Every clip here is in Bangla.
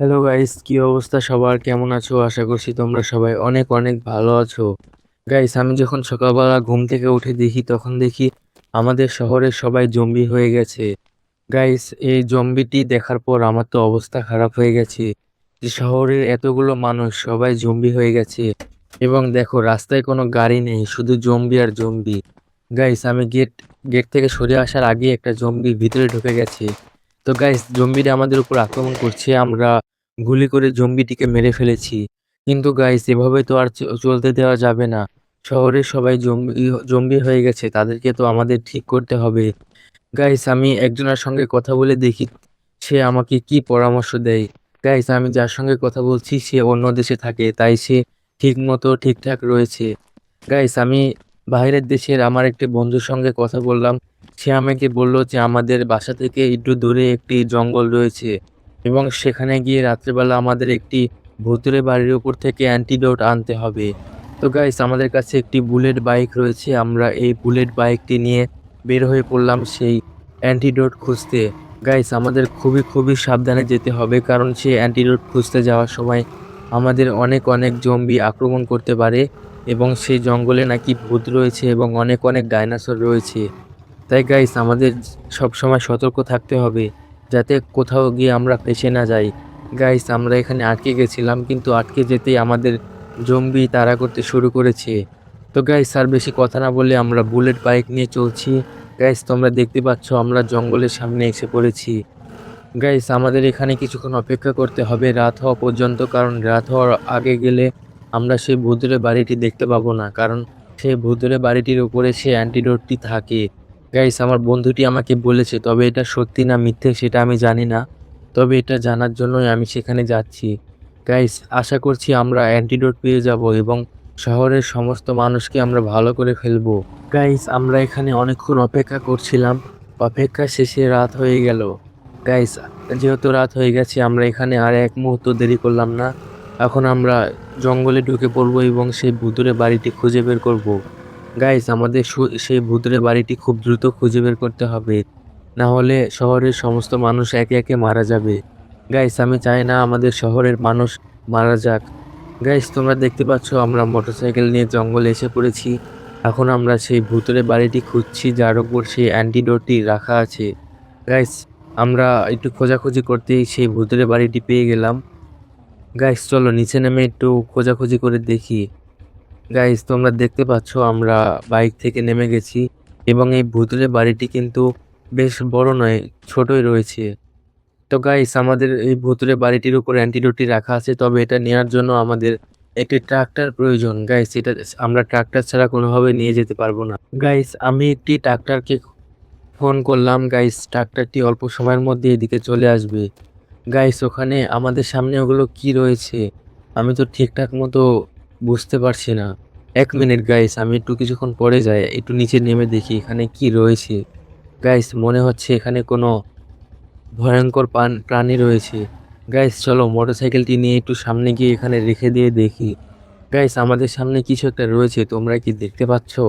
হ্যালো গাইস কি অবস্থা সবার? কেমন আছো? আশা করছি তোমরা সবাই অনেক অনেক ভালো আছো। গাইস আমি যখন সকালবেলা ঘুম থেকে উঠে দেখি, তখন দেখি আমাদের শহরে সবাই জম্বি হয়ে গেছে। গাইস এই জম্বিটি দেখার পর আমার তো অবস্থা খারাপ হয়ে গেছে। যে শহরের এতগুলো মানুষ সবাই জম্বি হয়ে গেছে। এবং দেখো, রাস্তায় কোনো গাড়ি নেই, শুধু জম্বি আর জম্বি। গাইস আমি গেট গেট থেকে সরে আসার আগে একটা জম্বি ভিতরে ঢুকে গেছে। তো গাইস জম্বিটা আমাদের উপর আক্রমণ করছে, আমরা গুলি করে জম্বিটিকে মেরে ফেলেছি। কিন্তু গাইস এভাবে তো আর চলতে দেওয়া যাবে না। শহরের সবাই জম্বি জম্বি হয়ে গেছে, তাদেরকে তো আমাদের ঠিক করতে হবে। গাইস আমি একজনের সঙ্গে কথা বলে দেখি, সে আমাকে কি পরামর্শ দেয়? গাইস আমি যার সঙ্গে কথা বলছি, সে অন্য দেশে থাকে, তাই সে ঠিক মতো ঠিকঠাক রয়েছে। গাইস আমি বাইরের দেশের আমার একটি বন্ধুর সঙ্গে কথা বললাম। সে আমাকে বলল যে আমাদের বাসা থেকে একটু দূরে একটি জঙ্গল রয়েছে এবং সেখানে গিয়ে রাত্রেবেলা আমাদের একটি ভূতুরে বাড়ির উপর থেকে অ্যান্টিডোট আনতে হবে। তো গাইস আমাদের কাছে একটি বুলেট বাইক রয়েছে। আমরা এই বুলেট বাইকটি নিয়ে বের হয়ে পড়লাম সেই অ্যান্টিডোট খুঁজতে। গাইস আমাদের খুবই খুবই সাবধানে যেতে হবে কারণ সেই অ্যান্টিডোট খুঁজতে যাওয়ার সময় আমাদের অনেক অনেক জম্বি আক্রমণ করতে পারে। এবং সেই জঙ্গলে নাকি ভূত রয়েছে এবং অনেক অনেক ডাইনোসর রয়েছে। তাই গাইস আমাদের সব সময় সতর্ক থাকতে হবে, যাতে কোথাও গিয়ে আমরা ফেসে না যাই। গাইস আমরা এখানে আটকে গেছিলাম, কিন্তু আটকে যেতেই আমাদের জম্বি তাড়া করতে শুরু করেছে। তো গাইস আর বেশি কথা না বলে আমরা বুলেট বাইক নিয়ে চলছি। গাইস তোমরা দেখতে পাচ্ছ, আমরা জঙ্গলের সামনে এসে পড়েছি। গাইস আমাদের এখানে কিছুক্ষণ অপেক্ষা করতে হবে, রাত হওয়া পর্যন্ত, কারণ রাত হওয়ার আগে গেলে আমরা সেই ভূতুরে বাড়িটি দেখতে পাবো না, কারণ সেই ভূতুরে বাড়িটির উপরে সেই অ্যান্টিডোটটি থাকে। গাইস আমার বন্ধুটি আমাকে বলেছে, তবে এটা সত্যি না মিথ্যে সেটা আমি জানি না, তবে এটা জানার জন্যই আমি সেখানে যাচ্ছি। গাইস আশা করছি আমরা অ্যান্টিডোট পেয়ে যাব এবং শহরের সমস্ত মানুষকে আমরা ভালো করে ফেলব। গাইস আমরা এখানে অনেকক্ষণ অপেক্ষা করছিলাম। অপেক্ষা শেষে রাত হয়ে গেল। গাইস যেহেতু রাত হয়ে গেছে, আমরা এখানে আর এক মুহূর্ত দেরি করলাম না। এখন আমরা জঙ্গলে ঢুকে পড়ব এবং সেই ভুতুরে বাড়িটি খুঁজে বের করব। গাইস আমাদের সেই ভুতুরে বাড়িটি খুব দ্রুত খুঁজে বের করতে হবে। না হলে শহরের সমস্ত মানুষ একে একে মারা যাবে। গাইস আমি চাই না আমাদের শহরের মানুষ মারা যাক। গাইস তোমরা দেখতে পাচ্ছ আমরা মোটরসাইকেল নিয়ে জঙ্গলে এসে পড়েছি। এখন আমরা সেই ভুতুরে বাড়িটি খুঁজছি যার উপর সেই অ্যান্টিডোটটি রাখা আছে। গাইস আমরা একটু খোঁজাখুঁজি করতেই সেই ভূতের বাড়িটি পেয়ে গেলাম। গাইস চলো নিচে নেমে একটু খোঁজাখুঁজি করে দেখি। গাইস তোমরা দেখতে পাচ্ছ আমরা বাইক থেকে নেমে গেছি এবং এই ভূতের বাড়িটি কিন্তু বেশ বড় নয়, ছোটই রয়েছে। তো গাইস আমাদের এই ভূতুরে বাড়িটির উপর অ্যান্টিডোটটি রাখা আছে, তবে এটা নেওয়ার জন্য আমাদের একটি ট্রাক্টর প্রয়োজন। গাইস এটা আমরা ট্রাক্টর ছাড়া কোনোভাবে নিয়ে যেতে পারব না। গাইস আমি একটি ট্রাক্টরকে ফোন করলাম। গাইস ট্রাক্টরটি অল্প সময়ের মধ্যে এদিকে চলে আসবে। গাইস ওখানে আমাদের সামনে ওগুলো কি রয়েছে? আমি তো ঠিকঠাক মতো বুঝতে পারছি না। এক মিনিট গাইস আমি একটু কিছুক্ষণ পরে যাই, একটু নিচে নেমে দেখি এখানে কি রয়েছে। গাইস মনে হচ্ছে এখানে কোনো ভয়ঙ্কর প্রাণ- রয়েছে। গাইস চলো মোটরসাইকেলটি নিয়ে একটু সামনে গিয়ে এখানে রেখে দিয়ে দেখি। গাইস আমাদের সামনে কিছু একটা রয়েছে, তোমরা কি দেখতে পাচ্ছ?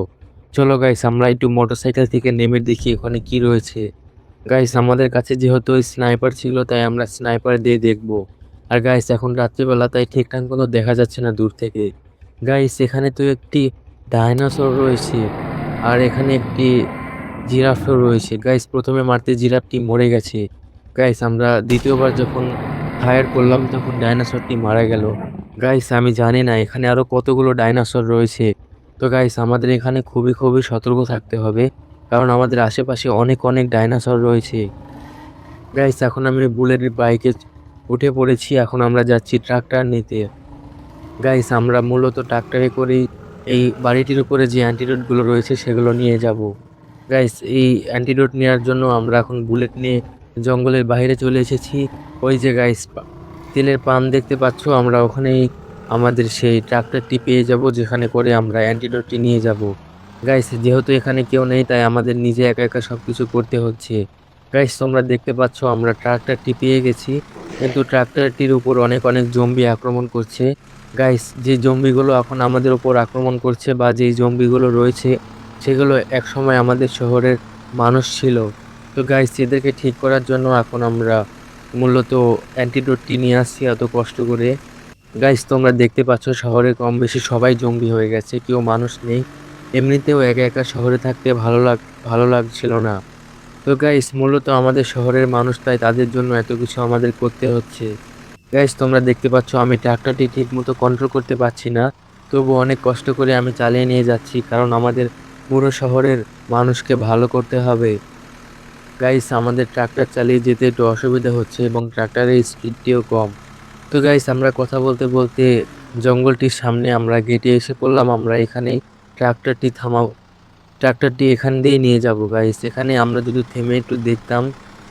চলো গাইস আমরা একটু মোটরসাইকেল থেকে নেমে দেখি ওখানে কি রয়েছে। গাইস আমাদের কাছে যেহেতু স্নাইপার ছিল, তাই আমরা স্নাইপার দিয়ে দেখব। আর গাইস এখন রাত্রিবেলা, তাই ঠিকঠাক মতো দেখা যাচ্ছে না দূর থেকে। গাইস এখানে তো একটি ডাইনোসর রয়েছে, আর এখানে একটি জিরাফও রয়েছে। গাইস প্রথমে মারতে জিরাফটি মরে গেছে। গাইস আমরা দ্বিতীয়বার যখন ফায়ার করলাম, তখন ডাইনোসরটি মারা গেল। গাইস আমি জানি না, এখানে আরও কতগুলো ডাইনোসর রয়েছে। তো গাইস আমাদের এখানে খুবই খুবই সতর্ক থাকতে হবে। কারণ আমাদের আশেপাশে অনেক অনেক ডাইনোসর রয়েছে। গাইস এখন আমি বুলেট বাইকে উঠে পড়েছি, এখন আমরা যাচ্ছি ট্রাক্টর নিতে। গাইস আমরা মূলত ট্রাক্টরে করেই এই বাড়িটির উপরে যে অ্যান্টিডোটগুলো রয়েছে, সেগুলো নিয়ে যাব। গাইস এই অ্যান্টিডোট নেওয়ার জন্য আমরা এখন বুলেট নিয়ে জঙ্গলের বাইরে চলে এসেছি। ওই যে গাইস তেলের পান দেখতে পাচ্ছ? আমরা ওখানেই আমাদের সেই ট্রাক্টরটি পেয়ে যাব, যেখানে করে আমরা অ্যান্টিডোটটি নিয়ে যাব। গাইস যেহেতু এখানে কেউ নেই, তাই আমাদের নিজে একা একা সব কিছু করতে হচ্ছে। গাইস তোমরা দেখতে পাচ্ছ, আমরা ট্রাক্টরটি পেয়ে গেছি। কিন্তু ট্রাক্টরটির উপর অনেক অনেক জম্বি আক্রমণ করছে। গাইস যে জম্বিগুলো এখন আমাদের উপর আক্রমণ করছে বা যেই জম্বিগুলো রয়েছে, সেগুলো একসময় আমাদের শহরের মানুষ ছিল। তো গাইস এদেরকে ঠিক করার জন্য এখন আমরা মূলত অ্যান্টিডোটটি নিয়ে আসছি এত কষ্ট করে। গাইস তোমরা দেখতে পাচ্ছ, শহরে কম বেশি সবাই জঙ্গি হয়ে গেছে, কেউ মানুষ নেই। এমনিতেও একা একা শহরে থাকতে ভালো লাগ ভালো লাগছিল না। তো গাইস মূলত আমাদের শহরের মানুষ তাই তাদের জন্য এত কিছু আমাদের করতে হচ্ছে। গাইস তোমরা দেখতে পাচ্ছ আমি ট্রাক্টরটি ঠিক মতো কন্ট্রোল করতে পারছি না। তবু অনেক কষ্ট করে আমি চালিয়ে নিয়ে যাচ্ছি কারণ আমাদের পুরো শহরের মানুষকে ভালো করতে হবে। গাইস আমাদের ট্রাক্টর চালিয়ে যেতে একটু অসুবিধা হচ্ছে এবং ট্রাক্টরের স্পিডটিও কম। তো গাইস আমরা কথা বলতে বলতে জঙ্গলটির সামনে আমরা গেটে এসে পড়লাম। আমরা এখানে ট্রাক্টরটি থামাও। ট্রাক্টরটি এখান দিয়ে নিয়ে যাব গাইস এখানে আমরা যদি থেমে একটু দেখতাম,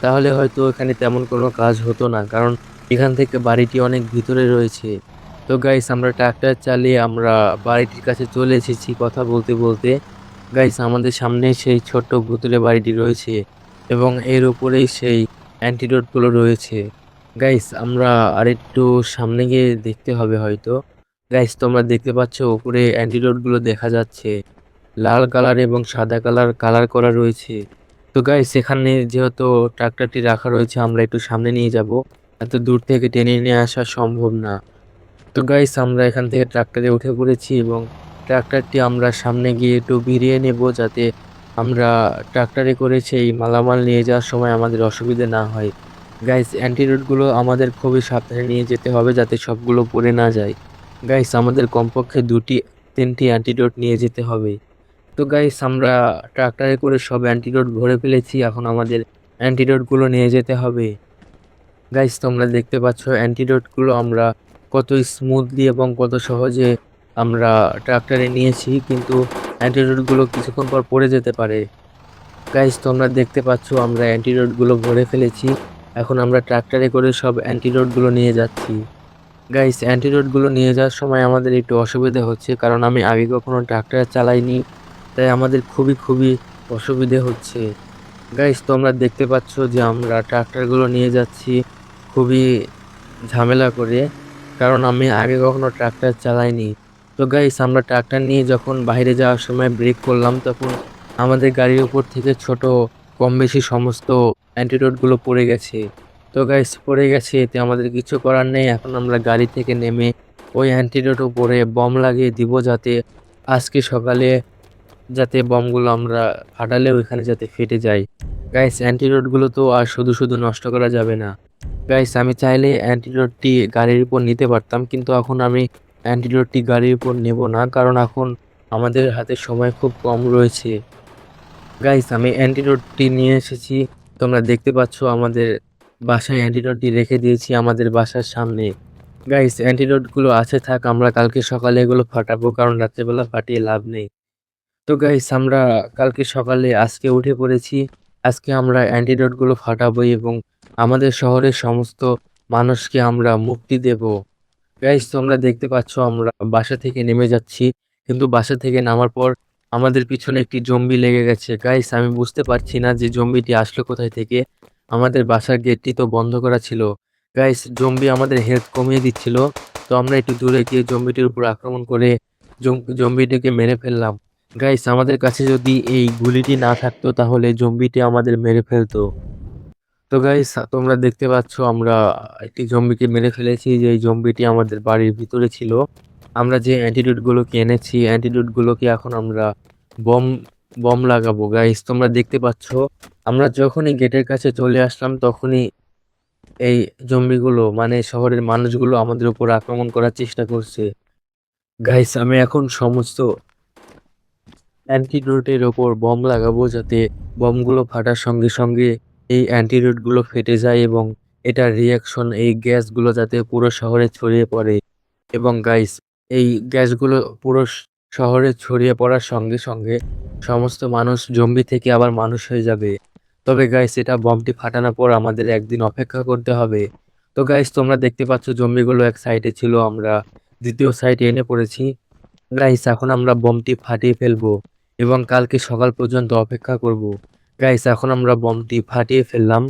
তাহলে হয়তো এখানে তেমন কোনো কাজ হতো না, কারণ এখান থেকে বাড়িটি অনেক ভিতরে রয়েছে। তো গাইস আমরা ট্রাক্টর চালিয়ে আমরা বাড়িটির কাছে চলে এসেছি কথা বলতে বলতে। গাইস আমাদের সামনে সেই ছোট্ট ভুতুরে বাড়িটি রয়েছে এবং এর উপরেই সেই অ্যান্টিডোটগুলো রয়েছে। গাইস আমরা আরেকটু সামনে গিয়ে দেখতে হবে হয়তো। গাইস তোমরা দেখতে পাচ্ছ উপরে অ্যান্টিডোটগুলো দেখা যাচ্ছে। লাল কালার এবং সাদা কালার কালার করা রয়েছে। তো গাইস এখানে যেহেতু ট্রাক্টরটি রাখা রয়েছে, আমরা একটু সামনে নিয়ে যাব। এত দূর থেকে টেনে নিয়ে আসা সম্ভব না। তো গাইস আমরা এখান থেকে ট্রাক্টরে উঠে পড়েছি এবং ট্রাক্টরটি আমরা সামনে গিয়ে একটু ভিড়িয়ে নেব যাতে আমরা ট্রাক্টরে করে সেই মালামাল নিয়ে যাওয়ার সময় আমাদের অসুবিধে না হয়। গাইস অ্যান্টিডোটগুলো আমাদের খুবই সাবধানে নিয়ে যেতে হবে যাতে সবগুলো পড়ে না যায়। গাইস আমাদের কমপক্ষে দুটি, তিনটি অ্যান্টিডোট নিয়ে যেতে হবে। তো গাইস আমরা ট্রাক্টরে করে সব অ্যান্টিডোট ভরে ফেলেছি, এখন আমাদের অ্যান্টিডোটগুলো নিয়ে যেতে হবে। গাইস তোমরা দেখতে পাচ্ছ অ্যান্টিডোটগুলো আমরা কত স্মুথলি এবং কত সহজে আমরা ট্রাক্টরে নিয়েছি, কিন্তু অ্যান্টিডোটগুলো কিছুক্ষণ পর পড়ে যেতে পারে। গাইস তোমরা দেখতে পাচ্ছ আমরা অ্যান্টিডোটগুলো ভরে ফেলেছি, এখন আমরা ট্রাক্টরে করে সব অ্যান্টিডোটগুলো নিয়ে যাচ্ছি। গাইস অ্যান্টিডোটগুলো নিয়ে যাওয়ার সময় আমাদের একটু অসুবিধা হচ্ছে, কারণ আমি আগে কখনো ট্রাক্টর চালাইনি, তাই আমাদের খুবই খুবই অসুবিধে হচ্ছে। গাইস তোমরা দেখতে পাচ্ছ যে আমরা ট্রাক্টরগুলো নিয়ে যাচ্ছি খুবই ঝামেলা করে, কারণ আমি আগে কখনো ট্রাক্টর চালাইনি। তো গাইস আমরা ট্রাক্টর নিয়ে যখন বাইরে যাওয়ার সময় ব্রেক করলাম, তখন আমাদের গাড়ির উপর থেকে ছোট কম বেশি সমস্ত অ্যান্টিডোটগুলো পড়ে গেছে। তো গাইস পড়ে গেছে, এতে আমাদের কিছু করার নেই। এখন আমরা গাড়ি থেকে নেমে ওই অ্যান্টিডোট উপরে বম লাগিয়ে দিব যাতে আজকে সকালে যাতে বমগুলো আমরা ফাটালে ওইখানে যাতে ফেটে যায়। গাইস অ্যান্টিডোটগুলো তো আর শুধু শুধু নষ্ট করা যাবে না। গাইস আমি চাইলে অ্যান্টিডোটটি গাড়ির উপর নিতে পারতাম, কিন্তু এখন আমি অ্যান্টিডোটটি গাড়ির উপর নেব না, কারণ এখন আমাদের হাতে সময় খুব কম রয়েছে। গাইস আমি অ্যান্টিডোটটি নিয়ে এসেছি। তোমরা দেখতে পাচ্ছ আমাদের বাসায় অ্যান্টিডোটটি রেখে দিয়েছি আমাদের বাসার সামনে। গাইস অ্যান্টিডোটগুলো আছে থাক, আমরা কালকে সকালে এগুলো ফাটাবো, কারণ রাত্রেবেলা ফাটিয়ে লাভ নেই। তো গাইস আমরা কালকে সকালে আজকে উঠে পড়েছি। আজকে আমরা অ্যান্টিডোটগুলো ফাটাবো এবং আমাদের শহরের সমস্ত মানুষকে আমরা মুক্তি দেব। গাইস তোমরা দেখতে পাচ্ছ আমরা বাসা থেকে নেমে যাচ্ছি, কিন্তু বাসা থেকে নামার পর আমাদের পিছনে একটি জম্বি লেগে গেছে। গাইস আমি বুঝতে পারছি না যে জম্বিটি আসলো কোথায় থেকে। আমাদের বাসার গেটটি তো বন্ধ করা ছিল। গাইস, জম্বি আমাদের হেলথ কমিয়ে দিচ্ছিল। তো আমরা একটু দূরে গিয়ে জম্বিটির উপর আক্রমণ করে জম- জম্বিটিকে মেরে ফেললাম। গাইস, আমাদের কাছে যদি এই গুলিটি না থাকতো, তাহলে জম্বিটি আমাদের মেরে ফেলতো। তো গাইস, তোমরা দেখতে পাচ্ছ, আমরা একটি জম্বিকে মেরে ফেলেছি, যে জম্বিটি আমাদের বাড়ির ভিতরে ছিল। আমরা যে অ্যান্টিটিউড গুলোকে এনেছি অ্যান্টিটিউডগুলোকে এখন আমরা বম বম লাগাবো গাইস তোমরা দেখতে পাচ্ছ, আমরা যখনই গেটের কাছে চলে আসলাম, তখনই এই জম্বিগুলো মানে শহরের মানুষগুলো আমাদের উপর আক্রমণ করার চেষ্টা করছে। গাইস আমি এখন সমস্ত অ্যান্টিডোটের ওপর বম লাগাবো যাতে বমগুলো ফাটার সঙ্গে সঙ্গে এই অ্যান্টিডোটগুলো ফেটে যায় এবং এটার রিয়াকশন এই গ্যাসগুলো যাতে পুরো শহরে ছড়িয়ে পড়ে। এবং গাইস এই গ্যাসগুলো পুরো শহরে ছড়িয়ে পড়ার সঙ্গে সঙ্গে সমস্ত মানুষ জম্বি থেকে আবার মানুষ হয়ে যাবে। তবে গাইস এটা বমটি ফাটানোর পর আমাদের একদিন অপেক্ষা করতে হবে। তো গাইস তোমরা দেখতে পাচ্ছ জম্বিগুলো এক সাইডে ছিল, আমরা দ্বিতীয় সাইডে এনে পড়েছি। গাইস এখন আমরা বমটি ফাটিয়ে ফেলব এবং কালকে সকাল পর্যন্ত অপেক্ষা করব। গাইস এখন আমরা বমটি ফাটিয়ে ফেললাম।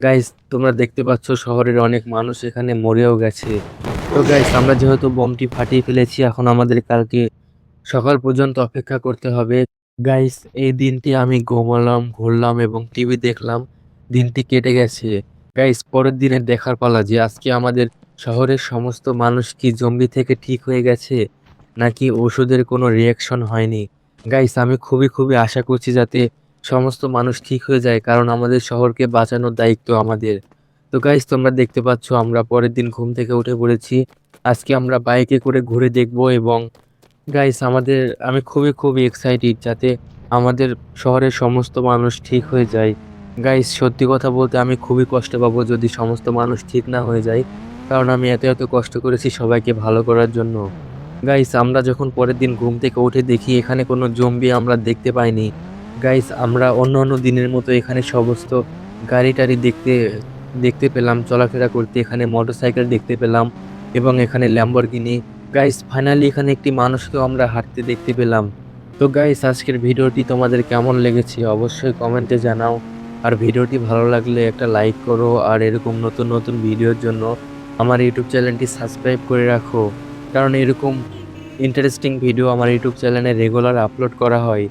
গাইস তোমরা দেখতে পাচ্ছ শহরের অনেক মানুষ এখানে মরেও গেছে। তো গাইস আমরা যেহেতু বমটি ফাটিয়ে ফেলেছি, এখন আমাদের কালকে সকাল পর্যন্ত অপেক্ষা করতে হবে। গাইস এই দিনটি আমি ঘুমালাম, ঘুরলাম এবং টিভি দেখলাম। দিনটি কেটে গেছে। গাইস পরের দিনের দেখার পালা যে আজকে আমাদের শহরের সমস্ত মানুষ কি জম্বি থেকে ঠিক হয়ে গেছে, নাকি ওষুধের কোনো রিয়াকশন হয়নি। গাইস আমি খুবই খুবই আশা করছি যাতে সমস্ত মানুষ ঠিক হয়ে যায়, কারণ আমাদের শহরকে বাঁচানোর দায়িত্ব আমাদের। তো গাইস তোমরা দেখতে পাচ্ছ, আমরা পরের দিন ঘুম থেকে উঠে পড়েছি। আজকে আমরা বাইকে করে ঘুরে দেখব এবং গাইস আমাদের, আমি খুবই খুবই এক্সাইটেড যাতে আমাদের শহরের সমস্ত মানুষ ঠিক হয়ে যায়। গাইস সত্যি কথা বলতে আমি খুবই কষ্ট পাবো যদি সমস্ত মানুষ ঠিক না হয়ে যায়। কারণ আমি এত এত কষ্ট করেছি সবাইকে ভালো করার জন্য। গাইস আমরা যখন পরের দিন ঘুম থেকে উঠে দেখি এখানে কোনো জম্বি আমরা দেখতে পাইনি। গাইস আমরা অন্য অন্য দিনের মতো এখানে সমস্ত গাড়ি টাড়ি দেখতে দেখতে পেলাম, চলাফেরা করতে এখানে মোটরসাইকেল দেখতে পেলাম এবং এখানে ল্যাম্বরগিনি গাইস ফাইনালি এখানে একটি মানুষকেও আমরা হাঁটতে দেখতে পেলাম। তো গাইস আজকের ভিডিওটি তোমাদের কেমন লেগেছে অবশ্যই কমেন্টে জানাও। আর ভিডিওটি ভালো লাগলে একটা লাইক করো আর এরকম নতুন নতুন ভিডিওর জন্য আমার ইউটিউব চ্যানেলটি সাবস্ক্রাইব করে রাখো। কারণ এরকম ইন্টারেস্টিং ভিডিও আমার ইউটিউব চ্যানেলে রেগুলার আপলোড করা হয়।